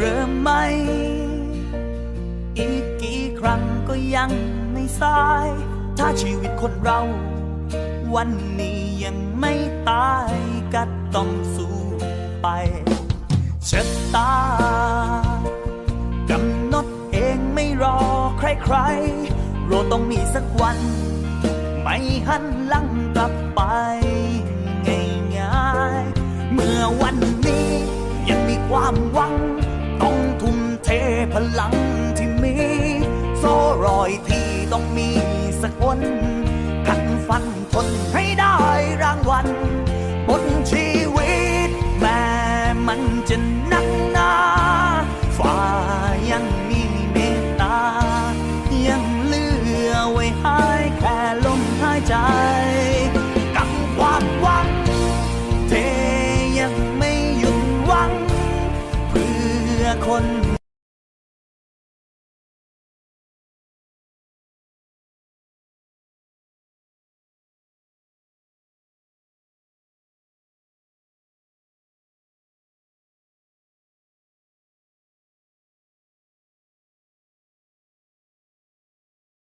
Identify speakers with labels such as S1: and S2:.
S1: เริ่มใหม่ อีกกี่ครั้งก็ยังไม่สาย ถ้าชีวิตคนเรา วันนี้ยังไม่ตายก็ต้องสู้ไปชะตากำหนดเองไม่รอใครๆเราต้องมีสักวัน ไม่หันหลังกลับไปง่ายๆเมื่อวันนี้ยังมีความหวัง ต้องมีสักคนกัดฟันทนให้ได้รางวัลบนชีวิต แม้มันจะนักหนาฝ่ายังมีเมตตา ยังเหลือไว้ให้แค่ลมหายใจกับความหวังเทยังไม่หยุดหวัง เพื่อคน